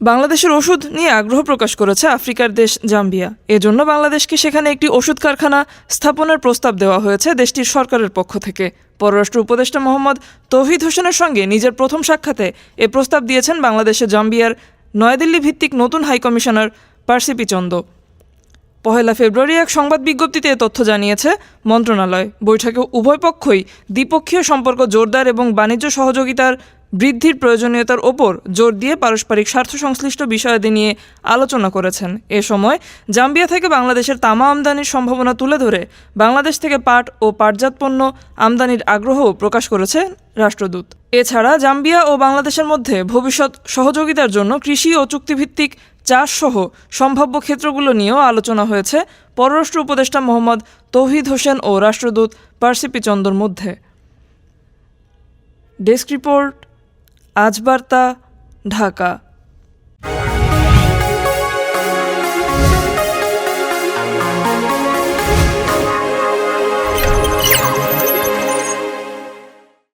বাংলাদেশের ওষুধ নিয়ে আগ্রহ প্রকাশ করেছে আফ্রিকার দেশ জাম্বিয়া। এজন্য বাংলাদেশকে সেখানে একটি ওষুধ কারখানা স্থাপনের প্রস্তাব দেওয়া হয়েছে দেশটির সরকারের পক্ষ থেকে। পররাষ্ট্র উপদেষ্টা মোহাম্মদ তৌহিদ হোসেনের সঙ্গে নিজের প্রথম সাক্ষাতে এ প্রস্তাব দিয়েছেন বাংলাদেশের জাম্বিয়ার নয়াদিল্লি ভিত্তিক নতুন হাইকমিশনার পার্সিপি চন্দ। পহেলা ফেব্রুয়ারি এক সংবাদ বিজ্ঞপ্তিতে এ তথ্য জানিয়েছে, মন্ত্রণালয়। বৈঠকে উভয় পক্ষই দ্বিপক্ষীয় সম্পর্ক জোরদার এবং বাণিজ্য সহযোগিতার বৃদ্ধির প্রয়োজনীয়তার ওপর জোর দিয়ে পারস্পরিক স্বার্থ সংশ্লিষ্ট বিষয়াদি নিয়ে আলোচনা করেছেন। এ সময় জাম্বিয়া থেকে বাংলাদেশের তামা আমদানির সম্ভাবনা তুলে ধরে বাংলাদেশ থেকে পাট ও পাটজাত পণ্য আমদানির আগ্রহও প্রকাশ করেছে রাষ্ট্রদূত। এছাড়া জাম্বিয়া ও বাংলাদেশের মধ্যে ভবিষ্যৎ সহযোগিতার জন্য কৃষি ও চুক্তিভিত্তিক চাষ সহ সম্ভাব্য ক্ষেত্রগুলো নিয়েও আলোচনা হয়েছে পররাষ্ট্র উপদেষ্টা মোহাম্মদ তৌহিদ হোসেন ও রাষ্ট্রদূত পার্সিপি চন্দর মধ্যে। ডেস্ক রিপোর্ট আজ বার্তা ঢাকা।